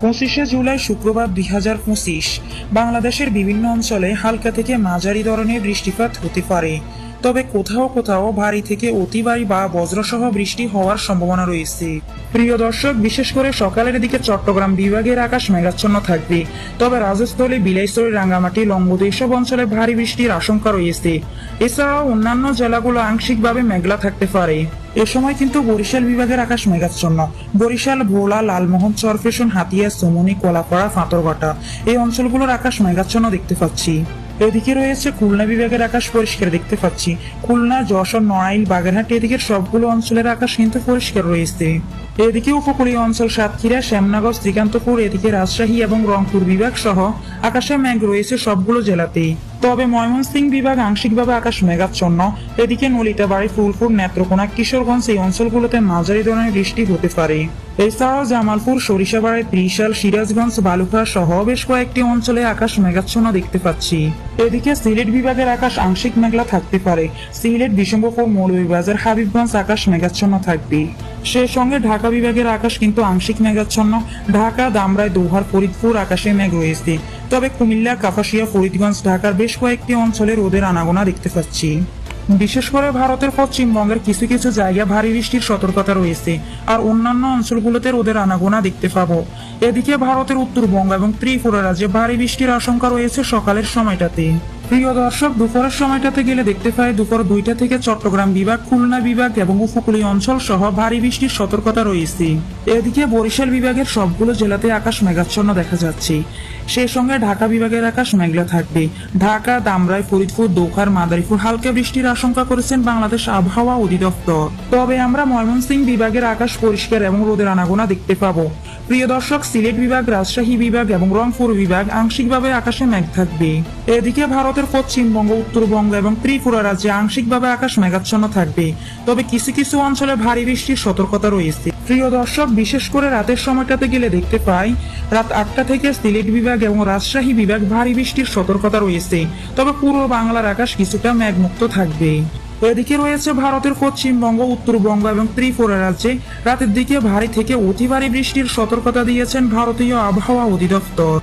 পঁচিশে জুলাই শুক্রবার দুই হাজার পঁচিশ, বাংলাদেশের বিভিন্ন অঞ্চলে হালকা থেকে মাঝারি ধরনের বৃষ্টিপাত হতে পারে। তবে কোথাও কোথাও ভারী থেকে অতি ভারী বা বজ্রসহ বৃষ্টি হওয়ার সম্ভাবনা রয়েছে। প্রিয় দর্শক, বিশেষ করে সকালের দিকে চট্টগ্রাম বিভাগের আকাশ মেঘাচ্ছন্ন থাকবে। তবে রাজস্থলী, বিলাইছড়ি, রাঙ্গামাটি লম্বদ এসব অঞ্চলে ভারী বৃষ্টির আশঙ্কা রয়েছে। এছাড়াও অন্যান্য জেলাগুলো আংশিকভাবে মেঘলা থাকতে পারে। এ সময় কিন্তু বরিশাল বিভাগের আকাশ মেঘাচ্ছন্ন। বরিশাল, ভোলা, লালমোহন, চরফেশন, হাতিয়া সুমনি কোলাপাড়া, ফাঁতরঘাটা এই অঞ্চলগুলোর আকাশ মেঘাচ্ছন্ন দেখতে পাচ্ছি। এদিকে রয়েছে খুলনা বিভাগের আকাশ পরিষ্কার দেখতে পাচ্ছি। খুলনা, যশোর, নড়াইল, বাগেরহাট এদিকের সবগুলো অঞ্চলের আকাশ কিন্তু পরিষ্কার রয়েছে। এদিকে উপকূলীয় অঞ্চল সাতক্ষীরা, শ্যামনগর, শ্রীকান্তপুর, এদিকে রাজশাহী এবং রংপুর বিভাগ সহ আকাশে ম্যাঘ রয়েছে সবগুলো জেলাতেই। তবে ময়মনসিংহ বিভাগ আংশিকভাবে আকাশ মেঘাচ্ছন্ন এদিকে নলিতাবাড়ি, ফুলপুর, নেত্রকোনা, কিশোরগঞ্জ এই অঞ্চলগুলোতে মাঝারি ধরনের বৃষ্টি হতে পারে। এছাড়াও জামালপুর, সরিষাবাড়ি ত্রিশাল সিরাজগঞ্জ বালুকা সহ বেশ কয়েকটি অঞ্চলে আকাশ মেঘাচ্ছন্ন দেখতে পাচ্ছি। এদিকে সিলেট বিভাগের আকাশ আংশিক মেঘলা থাকতে পারে। সিলেট বিশম্বপুর মৌলভীবাজার, হাবিবগঞ্জ আকাশ মেঘাচ্ছন্ন থাকবে। সেই সঙ্গে ঢাকা বিভাগের আকাশ কিন্তু আংশিক মেঘাচ্ছন্ন। ঢাকা দামরায় দোহার, ফরিদপুর আকাশে মেঘ রয়েছে। তবে কুমিল্লা, কাপাসিয়া, ফরিদগঞ্জ, ঢাকার বেশ কয়েকটি অঞ্চলে রোদের আনাগোনা দেখতে পাচ্ছি। বিশেষ করে ভারতের পশ্চিমবঙ্গের কিছু কিছু জায়গা ভারী বৃষ্টির সতর্কতা রয়েছে আর অন্যান্য অঞ্চলগুলোতে রোদের আনাগোনা দেখতে পাবো। এদিকে ভারতের উত্তরবঙ্গ এবং ত্রিপুরা রাজ্যে ভারী বৃষ্টির আশঙ্কা রয়েছে সকালের সময়টাতে। প্রিয় দর্শক, দুপুরের সময়টাতে গেলে দেখতে পাই দুপুর দুইটা থেকে চট্টগ্রাম বিভাগ, খুলনা বিভাগ এবং উপকূলীয় অঞ্চল সহ ভারী বৃষ্টির সতর্কতা রয়েছে। এদিকে বরিশাল বিভাগের সবগুলো জেলাতে আকাশ মেঘাচ্ছন্ন দেখা যাচ্ছে। সেই সঙ্গে ঢাকা বিভাগের আকাশ মেঘলা থাকবে। ঢাকা, দামরাই, ফরিদপুর, দোখার, মাদারীপুর হালকা বৃষ্টির আশঙ্কা করেছেন বাংলাদেশ আবহাওয়া অধিদপ্তর। তবে আমরা ময়মনসিংহ বিভাগের আকাশ পরিষ্কার এবং রোদের আনাগোনা দেখতে পাবো। প্রিয় দর্শক, সিলেট বিভাগ, রাজশাহী বিভাগ এবং রংপুর বিভাগ আংশিকভাবে আকাশে মেঘ থাকবে। এদিকে ভারতের পশ্চিমবঙ্গ, উত্তরবঙ্গ এবং ত্রিপুরা রাজ্যে আংশিকভাবে আকাশ মেঘাচ্ছন্ন থাকবে। তবে কিছু কিছু অঞ্চলে ভারী বৃষ্টির সতর্কতা রয়েছে। প্রিয় দর্শক, বিশেষ করে রাতের সময়টাতে গেলে দেখতে পাই, রাত আটটা থেকে সিলেট বিভাগ এবং রাজশাহী বিভাগ ভারী বৃষ্টির সতর্কতা রয়েছে। তবে পুরো বাংলার আকাশ কিছুটা মেঘমুক্ত থাকবে। এদিকে রয়েছে ভারতের পশ্চিমবঙ্গ, উত্তরবঙ্গ এবং ত্রিপুরা রাজ্যে। রাতের দিকে ভারী থেকে অতি ভারী বৃষ্টির সতর্কতা দিয়েছেন ভারতীয় আবহাওয়া অধিদপ্তর।